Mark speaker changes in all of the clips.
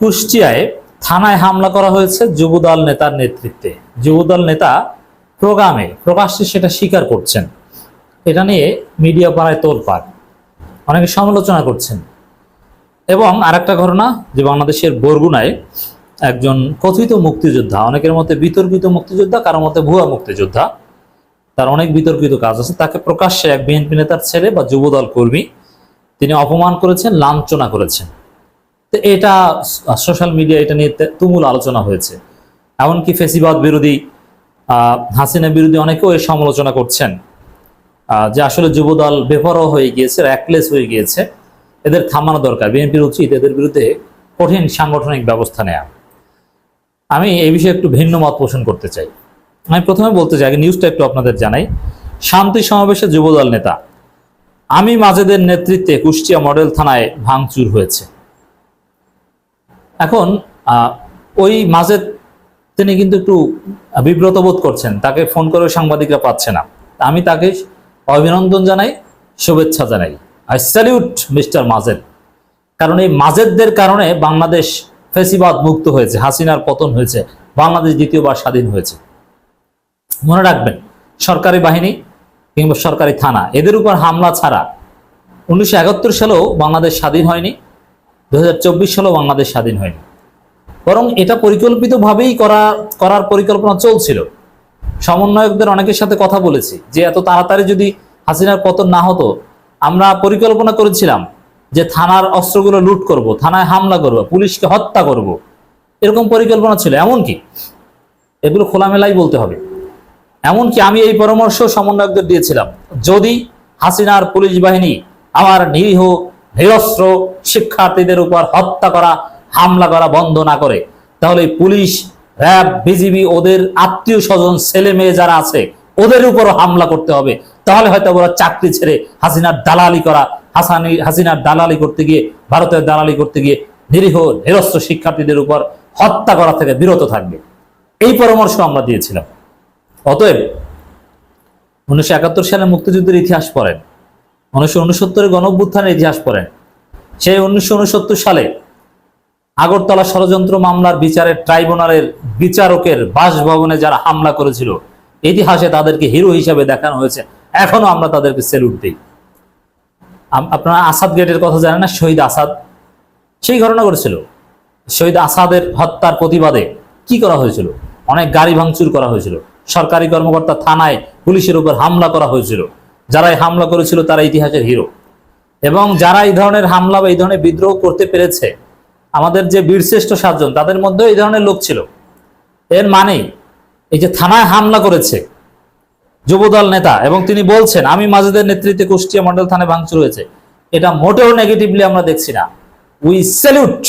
Speaker 1: কুষ্টিয়ায় থানায় হামলা করা হয়েছে যুবদল নেতার নেতৃত্বে। যুবদল নেতা প্রোগ্রামে প্রকাশ্যে সেটা স্বীকার করছেন। এটা নিয়ে মিডিয়া পাড়ায় তোলপাড়। অনেকে সমালোচনা করছেন। এবং আরেকটা ঘটনা যে বাংলাদেশের বরগুনায় একজন কথিত মুক্তিযোদ্ধা, অনেকের মতে বিতর্কিত মুক্তিযোদ্ধা কারোর মতে ভুয়া মুক্তিযোদ্ধা, তার অনেক বিতর্কিত কাজ আছে। তাকে প্রকাশ্যে এক বিএনপি নেতার ছেলে বা যুবদল কর্মী তিনি অপমান করেছেন, লাঞ্ছনা করেছেন। তো এটা সোশ্যাল মিডিয়া এটা নিয়ে তুমুল আলোচনা হয়েছে। এমনকি ফেসিবাদ বিরোধী হাসিনা বিরোধী অনেকেও এই সমালোচনা করছেন যে আসলে যুবদল বেপরোয়া হয়ে গিয়েছে র্যাকলেস হয়ে গিয়েছে। এদের থামানো দরকার। বিএনপির উচিত এদের বিরুদ্ধে কঠিন সাংগঠনিক ব্যবস্থা নেওয়া আমি এই বিষয়ে একটু ভিন্ন মত পোষণ করতে চাই। আমি প্রথমে বলতে চাই, আগে নিউজটা একটু আপনাদের জানাই। শান্তি সমাবেশে যুবদল নেতা, আমি মাজেদের নেতৃত্বে কুষ্টিয়া মডেল থানায় ভাঙচুর হয়েছে। এখন ওই মাজেদ তিনি কিন্তু একটু বিব্রত বোধ করছেন, তাকে ফোন করে সাংবাদিকরা পাচ্ছে না। আমি তাকে অভিনন্দন জানাই, শুভেচ্ছা জানাই। I salute mister Majed. কারণ এই মাজেদদের কারণে বাংলাদেশ ফেসিবাদ মুক্ত হয়েছে, হাসিনার পতন হয়েছে, বাংলাদেশ দ্বিতীয়বার স্বাধীন হয়েছে। মনে রাখবেন, সরকারি বাহিনী কিংবা সরকারি থানা, এদের উপর হামলা ছাড়া উনিশশো একাত্তর সালেও বাংলাদেশ স্বাধীন হয়নি। দু সালেও বাংলাদেশ স্বাধীন হয়নি। বরং এটা পরিকল্পিতভাবেই করা, করার পরিকল্পনা চলছিল। সমন্বয়কদের অনেকের সাথে কথা বলেছি যে এত তাড়াতাড়ি যদি হাসিনার পতন না হতো, আমরা পরিকল্পনা করেছিলাম যে থানার অস্ত্রগুলো লুট করব, থানায় হামলা করব, পুলিশকে হত্যা করব। এরকম পরিকল্পনা ছিল। এমনকি এগুলো খোলামেলাই বলতে হবে। এমনকি আমি এই পরামর্শ সমন্বয়কদের দিয়েছিলাম, যদি হাসিনার পুলিশ বাহিনী আমার নিরীহ নিরস্ত্র শিক্ষার্থীদের উপর হত্যা করা, হামলা করা বন্ধ না করে। তাহলে পুলিশ, র্যাব, বিজিবি, ওদের আত্মীয় স্বজন, ছেলে মেয়ে যারা আছে, ওদের উপরও হামলা করতে হবে। তাহলে হয়তো ওরা চাকরি ছেড়ে হাসিনার দালালি করা, হাসানি, হাসিনার দালালি করতে গিয়ে, ভারতের দালালি করতে গিয়ে নিরীহ, নিরস্ত্র শিক্ষার্থীদের উপর হত্যা করা থেকে বিরত থাকবে। এই পরামর্শ আমরা দিয়েছিলাম। অতএব উনিশশো একাত্তর সালে মুক্তিযুদ্ধের ইতিহাস পড়েন। উনিশশো উনসত্তরের গণঅভ্যুত্থানের ইতিহাস পড়েন। সেই উনিশশো উনসত্তর সালে আগরতলা ষড়যন্ত্র মামলার বিচারের ট্রাইব্যুনালের বিচারকের বাসভবনে যারা হামলা করেছিল, ইতিহাসে তাদেরকে হিরো দেখানো হয়েছে। এখনও আমরা তাদেরকে সেলুট দিই। আপনারা আসাদ গেটের কথা জানেন না? শহীদ আসাদ। সেই ঘটনা করেছিল শহীদ আসাদের হত্যার প্রতিবাদে কি করা হয়েছিল? অনেক গাড়ি ভাঙচুর করা হয়েছিল। সরকারি কর্মকর্তা থানায় পুলিশের উপর হামলা করা হয়েছিল। যারা হামলা করেছিল তারা ইতিহাসের হিরো। এবং যারা এই ধরনের হামলা বা এই ধরনের বিদ্রোহ করতে পেরেছে, আমাদের যে বীরশ্রেষ্ঠ সাতজন, তাদের মধ্যে এই ধরনের লোক ছিল। এর মানে এই যে থানায় হামলা করেছে যুবদল নেতা, এবং তিনি বলছেন, আমি মাজেদের নেতৃত্বে কুষ্টিয়া মন্ডল থানায় ভাঙচুর হয়েছে। এটা মোটেও নেগেটিভলি আমরা দেখছি না। উই স্যালুট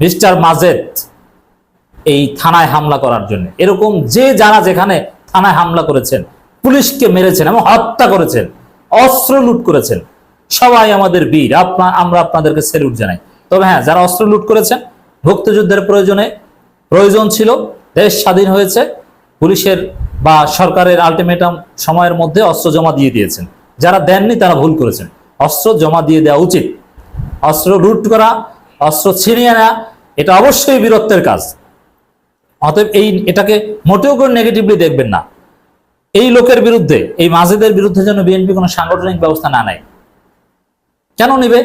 Speaker 1: মিস্টার মাজেদ এই থানায় হামলা করার জন্য। এরকম যে যারা যেখানে থানায় হামলা করেছেন পুলিশকে মেরেছেন এবং হত্যা করেছেন, অস্ত্র লুট করেছেন। সবাই আমাদের বীর, আপনা, আমরা আপনাদেরকে স্যালুট জানাই। তবে হ্যাঁ যারা অস্ত্র লুট করেছেন মুক্তিযুদ্ধের প্রয়োজনে প্রয়োজন ছিল, দেশ স্বাধীন হয়েছে, পুলিশের বা সরকারের আলটিমেটাম সময়ের মধ্যে অস্ত্র জমা দিয়ে দিয়েছেন। যারা দেননি, তারা ভুল করেছেন। অস্ত্র জমা দিয়ে দেওয়া উচিত। অস্ত্র লুট করা, অস্ত্র ছিনিয়ে নেওয়া, এটা অবশ্যই বীরত্বের কাজ। অতএব এই, এটাকে মোটেও করে নেগেটিভলি দেখবেন না। এই লোকের বিরুদ্ধে, এই মাজেদের বিরুদ্ধে যেন বিএনপি কোনো সাংগঠনিক ব্যবস্থা না নেয়। কেন নিবে?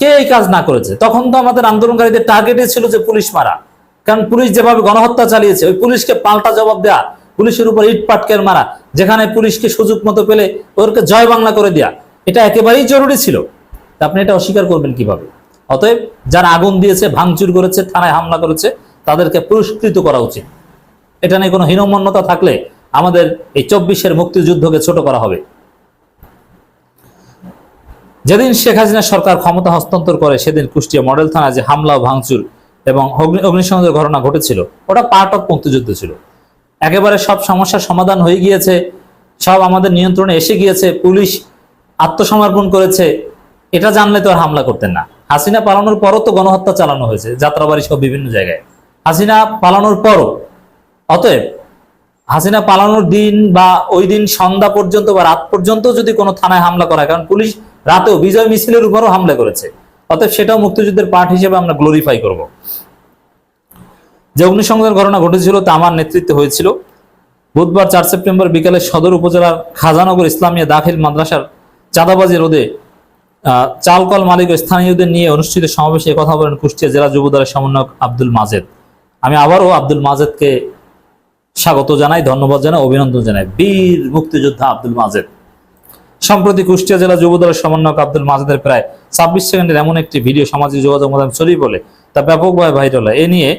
Speaker 1: কে এই কাজ না করেছে? তখন তো আমাদের আন্দোলনকারীদের টার্গেটে ছিল যে পুলিশ মারা। কারণ পুলিশ যেভাবে গণহত্যা চালিয়েছে, ওই পুলিশকে পাল্টা জবাব দেয়া, পুলিশের উপর ইট পাটকের মারা, যেখানে পুলিশকে সুযোগ মতো পেলে ওদেরকে জয় বাংলা করে দেয়া, এটা একেবারেই জরুরি ছিল। আপনি এটা অস্বীকার করবেন কীভাবে? অতএব যারা আগুন দিয়েছে, ভাঙচুর করেছে, থানায় হামলা করেছে, তাদেরকে পুরস্কৃত করা উচিত। এটা নিয়ে কোনো হীনমন্যতা থাকলে আমাদের এই চব্বিশের মুক্তিযুদ্ধকে ছোট করা হবে। যেদিন শেখ হাসিনা সরকার ক্ষমতা হস্তান্তর করে, সেদিন কুষ্টিয়া মডেল থানায় যে হামলা ও ভাঙচুর এবং অগ্নি অগ্নিসংযোগের ঘটনা ঘটেছিল, ওটা পার্ট অফ মুক্তিযুদ্ধ ছিল। একেবারে সব সমস্যার সমাধান হয়ে গিয়েছে, সব আমাদের নিয়ন্ত্রণে এসে গিয়েছে, পুলিশ আত্মসমর্পণ করেছে, এটা জানলে তো আর হামলা করতেন না। হাসিনা পালানোর পরও তো গণহত্যা চালানো হয়েছে, যাত্রাবাড়ি সব বিভিন্ন জায়গায়। হাসিনা পালানোর পরও, অতএব হাসিনা পালানোর দিন বা ওই দিন সন্ধ্যা পর্যন্ত বা রাত পর্যন্ত যদি কোনো থানায় হামলা করা কারণ পুলিশ রাতেও বিজয় মিছিলের উপরও হামলা করেছে। অতএব সেটাও মুক্তিযুদ্ধের পার্ট হিসেবে আমরা গ্লোরিফাই করব। যে অগ্নিসংযোগের ঘটনা ঘটেছিল তা আমার নেতৃত্বে হয়েছিল। বুধবার চার সেপ্টেম্বর বিকালে সদর উপজেলার খাজানগর ইসলামিয়া দাখিল মাদ্রাসার চাঁদাবাজি রোদে চালকল মালিক ও স্থানীয়দের নিয়ে অনুষ্ঠিত সমাবেশে কথা বলেন কুষ্টিয়া জেলা যুব দলের সমন্বয়ক আব্দুল মাজেদ। আমি আবারও আব্দুল মাজেদকে স্বাগত জানাই, ধন্যবাদ জানাই, অভিনন্দন জানাই। বীর মুক্তিযোদ্ধা আব্দুল মাজেদ। সম্প্রতি কুষ্টিয়া জেলা যুব দলের সমন্বয়ক আব্দুল মাজেদের প্রায় ছাব্বিশ সেকেন্ডের এমন একটি ভিডিও সামাজিক যোগাযোগ মাধ্যমে ছড়িয়ে পড়ে, তা ব্যাপকভাবে ভাইরাল হয়। এ নিয়ে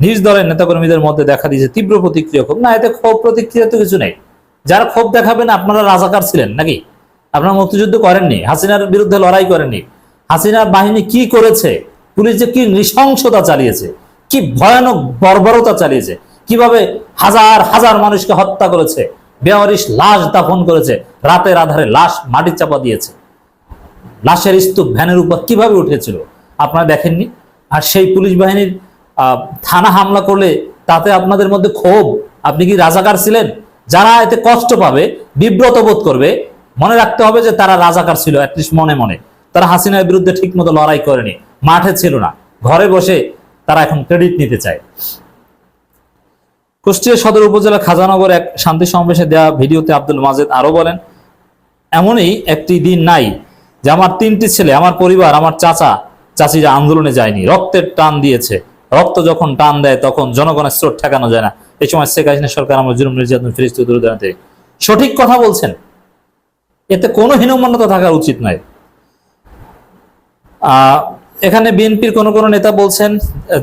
Speaker 1: নিজ দলের নেতাকর্মীদের মধ্যে দেখা দিয়েছে তীব্র প্রতিক্রিয়া ক্ষোভ। না, এতে ক্ষোভ, প্রতিক্রিয়া তো কিছু নেই। যারা ক্ষোভ দেখাবেন, আপনারা রাজাকার ছিলেন নাকি? আপনারা মুক্তিযুদ্ধ করেননি, হাসিনার বিরুদ্ধে লড়াই করেননি। হাসিনার বাহিনী কি করেছে? পুলিশ যে কি নৃশংসতা চালিয়েছে, কি ভয়ানক বর্বরতা চালিয়েছে কীভাবে হাজার হাজার মানুষকে হত্যা করেছে? বেওয়ারিশ লাশ দাফন করেছে। রাতের আধারে লাশ মাটি চাপা দিয়েছে। লাশের স্তূপ ভ্যানের উপর কীভাবে উঠেছিল? আপনারা দেখেননি? আর সেই পুলিশ বাহিনীর থানা হামলা করলে তাতে আপনাদের মধ্যে ক্ষোভ। আপনি কি রাজাকার ছিলেন? যারা এতে কষ্ট পাবে, বিব্রত বোধ করবে, মনে রাখতে হবে যে তারা রাজাকার ছিল অ্যাটলিস্ট মনে মনে। তারা হাসিনার বিরুদ্ধে ঠিকমতো লড়াই করেনি। মাঠে ছিল না। ঘরে বসে তারা এখন ক্রেডিট নিতে চায়। কুষ্টিয়া সদর উপজেলা খাজানগর এক শান্তি সমাবেশে দেওয়া ভিডিওতে আব্দুল মাজেদ আরও বলেন, এমনই একটি দিন নাই যে আমার তিনটি ছেলে, আমার পরিবার, আমার চাচা, চাচিরা আন্দোলনে যায়নি। রক্তের টান দিয়েছে। রক্ত যখন টান দেয়, তখন জনগণের স্রোত ঠেকানো যায় না। এই সময় শেখ হাসিনা সরকার আমার জুলুম, নির্যাতন ফিরিস্ত সঠিক কথা বলছেন। এতে কোনো হীনমান্যতা থাকা উচিত নয়। এখানে বিএনপির কোন কোন নেতা বলছেন,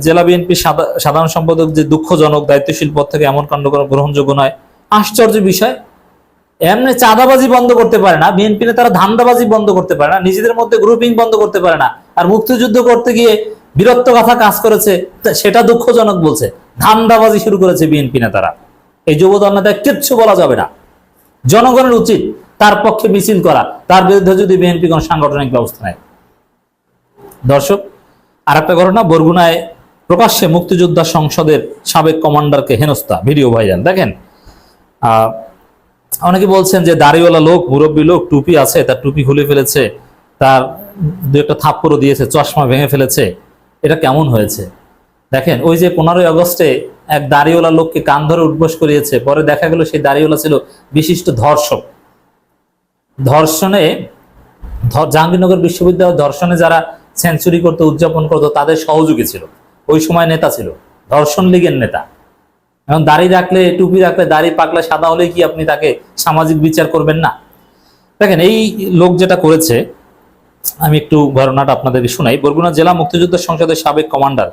Speaker 1: জেলা বিএনপির সাধারণ সম্পাদক যে দুঃখজনক দায়িত্বশীল পদ থেকে এমন কাণ্ড করা গ্রহণযোগ্য নয়। আশ্চর্য বিষয়, এমনি চাঁদাবাজি বন্ধ করতে পারে না, বিএনপি তারা ধান্দাবাজি বন্ধ করতে পারে না, নিজেদের মধ্যে গ্রুপিং বন্ধ করতে পারে না, আর মুক্তিযুদ্ধ করতে গিয়ে বীরত্ব কথা কাজ করেছে সেটা দুঃখজনক বলছে। ধান্দাবাজি শুরু করেছে বিএনপি নেতারা। এই যুবদল নেতা কিচ্ছু বলা যাবে না। জনগণের উচিত তার পক্ষে মিছিল করা, তার বিরুদ্ধে যদি বিএনপি কোনো সাংগঠনিক ব্যবস্থা নেয়। দর্শক আর একটা ঘটনা, বরগুনায় প্রকাশ্যে মুক্তিযোদ্ধা সংসদের সাবেক কমান্ডারকে হেনস্থা, ভিডিও ভাইরাল। দেখেন অনেকে বলছেন যে দাড়িওয়ালা লোক, মুরব্বী লোক, টুপি আছে, তার টুপি খুলে ফেলেছে, তার দু একটা থাপ্পড়ও দিয়েছে, চশমা ভেঙে ফেলেছে, এটা কেমন হয়েছে? দেখেন, ওই যে পনেরোই আগস্টে এক দাড়িওয়ালা লোককে কান ধরে উদ্বোস করিয়েছে, পরে দেখা গেল সেই দাড়িওয়ালা ছিল বিশিষ্ট ধর্ষক। ধর্ষণে জাহাঙ্গীরনগর বিশ্ববিদ্যালয় ধর্ষণে যারা সেঞ্চুরি করতে, উদযাপন করতো, তাদের সহযোগী ছিল। ওই সময় নেতা ছিল, ধর্ষণ লীগের নেতা। এখন দাড়ি রাখলে, টুপি রাখলে, দাড়ি পাকলে সাদা হলে কি আপনি তাকে সামাজিক বিচার করবেন না? দেখেন, এই লোক যেটা করেছে, আমি একটু ঘটনাটা আপনাদেরকে শোনাই। বরগুনা জেলা মুক্তিযুদ্ধ সংসদের সাবেক কমান্ডার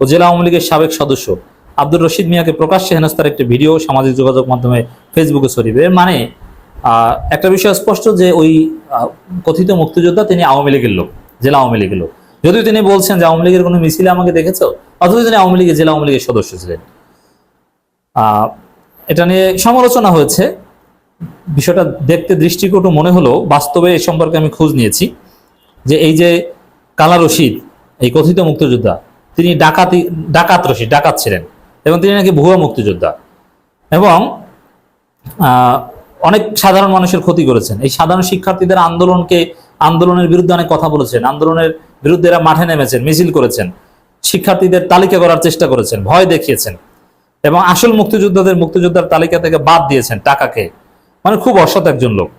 Speaker 1: ও জেলা আওয়ামী লীগের সাবেক সদস্য আব্দুর রশিদ মিয়াকে প্রকাশ্যে হেনস্তার একটি ভিডিও সামাজিক যোগাযোগ মাধ্যমে ফেসবুকে ছড়িয়ে এর মানে একটা বিষয় স্পষ্ট যে ওই কথিত মুক্তিযোদ্ধা তিনি আওয়ামী লীগের লোক। জেলা আওয়ামী লীগের লোক। যদিও তিনি বলছেন যে আওয়ামী লীগের কোনো মিছিলে আমাকে দেখেছ, অথচ তিনি আওয়ামী লীগের জেলা আওয়ামী লীগের সদস্য ছিলেন। এটা নিয়ে সমালোচনা হয়েছে। বিষয়টা দেখতে দৃষ্টিকটু মনে হলো বাস্তবে এই সম্পর্কে আমি খোঁজ নিয়েছি যে এই যে কালা রশিদ, এই কথিত মুক্তিযোদ্ধা, তিনি ডাকাতি, ডাকাত রশিদ, ডাকাত ছিলেন এবং তিনি নাকি ভুয়া মুক্তিযোদ্ধা এবং অনেক সাধারণ মানুষের ক্ষতি করেছেন। এই সাধারণ শিক্ষার্থীদের আন্দোলনকে আন্দোলনের বিরুদ্ধে অনেক কথা বলেছেন। আন্দোলনের বিরুদ্ধে এরা মাঠে নেমেছেন, মিছিল করেছেন। শিক্ষার্থীদের তালিকা করার চেষ্টা করেছেন, ভয় দেখিয়েছেন। এবং আসল মুক্তিযোদ্ধাদের মুক্তিযোদ্ধার তালিকা থেকে বাদ দিয়েছেন টাকাকে। মানে খুব অসৎ একজন লোক।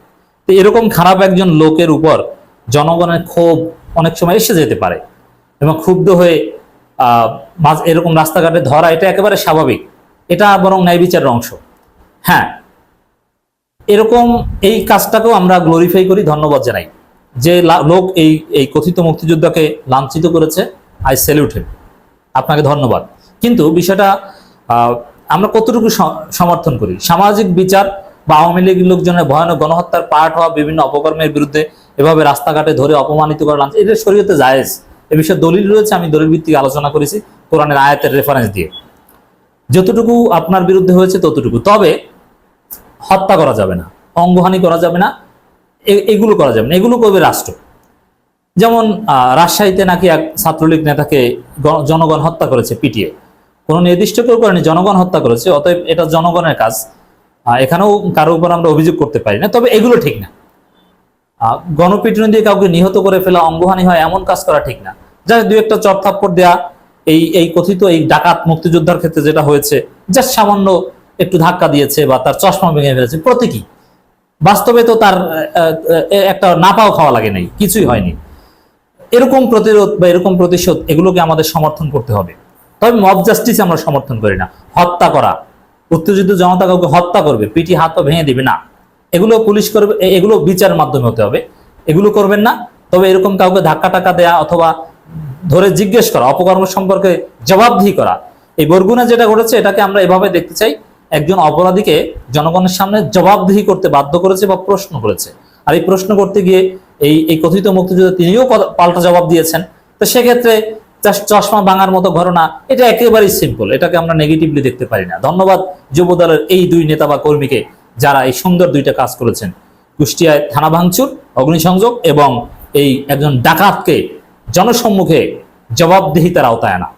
Speaker 1: তো এরকম খারাপ একজন লোকের উপর জনগণের ক্ষোভ অনেক সময় এসে যেতে পারে। এবং ক্ষুব্ধ হয়ে আহ এরকম রাস্তাঘাটে ধরা, এটা একেবারে স্বাভাবিক। এটা বরং ন্যায় বিচারের অংশ। হ্যাঁ এরকম এই কাজটাকেও আমরা গ্লোরিফাই করি, ধন্যবাদ জানাই। যে লোক এই এই কথিত মুক্তিযোদ্ধাকে লাঞ্ছিত করেছে, আই স্যালিউট হিম আপনাকে ধন্যবাদ। কিন্তু বিষয়টা আমরা কতটুকু সমর্থন করি? সামাজিক বিচার বা আওয়ামী লীগ লোকজনের ভয়ানক গণহত্যার পার্ট হওয়া বিভিন্ন অপকর্মের বিরুদ্ধে এভাবে রাস্তাঘাটে ধরে অপমানিত করা লাঞ্চ এটা শরীয়তে জায়েজ। এ বিষয়ে দলিল রয়েছে, আমি দলিল ভিত্তিক আলোচনা করেছি কোরআনের আয়াতের রেফারেন্স দিয়ে। যতটুকু আপনার বিরুদ্ধে হয়েছে ততটুকু। তবে হত্যা করা যাবে না, অঙ্গহানি করা যাবে না এগুলো করা যাবে না। এগুলো করবে রাষ্ট্র। যেমন রাজশাহীতে নাকি এক ছাত্রলীগ নেতাকে জনগণ হত্যা করেছে, পিটিয়ে। কোনো নির্দিষ্ট কেউ করেনি, জনগণ হত্যা করেছে, অতএব এটা জনগণের কাজ। এখানেও কারও উপর আমরা অভিযোগ করতে পারি না, তবে এগুলো ঠিক না। গণপিটুনি দিয়ে কাউকে নিহত করে ফেলা, অঙ্গহানি হয়, এমন কাজ করা ঠিক না। যা দু একটা চরথাপ্পড় দেয়া, এই এই কথিত এই ডাকাত মুক্তিযোদ্ধার ক্ষেত্রে যেটা হয়েছে জাস্ট সামান্য একটু ধাক্কা দিয়েছে বা তার চশমা ভেঙে ফেলেছে, প্রতীকী। বাস্তবে তো তার একটা নাপাও খাওয়া লাগে নাই, কিছুই হয়নি। এরকম প্রতিরোধ বা এরকম প্রতিশোধ এগুলোকে আমাদের সমর্থন করতে হবে। তবে মব জাস্টিস আমরা সমর্থন করি না। হত্যা করা। উত্তেজিত জনতা কাউকে হত্যা করবে পিটি হাত ভেঙে দিবে না। এগুলো পুলিশ করবে এগুলো বিচার মাধ্যমে হতে হবে। এগুলো করবেন না, তবে এরকম কাউকে ধাক্কা টাক্কা দেয়া অথবা ধরে জিজ্ঞেস করা, অপকর্ম সম্পর্কে জবাবদিহি করা। এই বরগুনা যেটা ঘটেছে, এটাকে আমরা এভাবে দেখতে চাই একজন অপরাধীকে জনগণের সামনে জবাবদিহি করতে বাধ্য করেছে বা প্রশ্ন করেছে। আর এই প্রশ্ন করতে গিয়ে এই এই কথিত মুক্তিযোদ্ধা তিনিও পাল্টা জবাব দিয়েছেন। তো সেক্ষেত্রে চশমা ভাঙার মতো ঘটনা, এটা একেবারেই সিম্পল এটাকে আমরা নেগেটিভলি দেখতে পারি না। ধন্যবাদ যুব দলের এই দুই নেতা বা কর্মীকে যারা এই সুন্দর দুইটা কাজ করেছেন। কুষ্টিয়ায় থানা ভাঙচুর, অগ্নিসংযোগ এবং এই একজন ডাকাতকে জনসম্মুখে জবাবদিহিতার আওতায় আনা।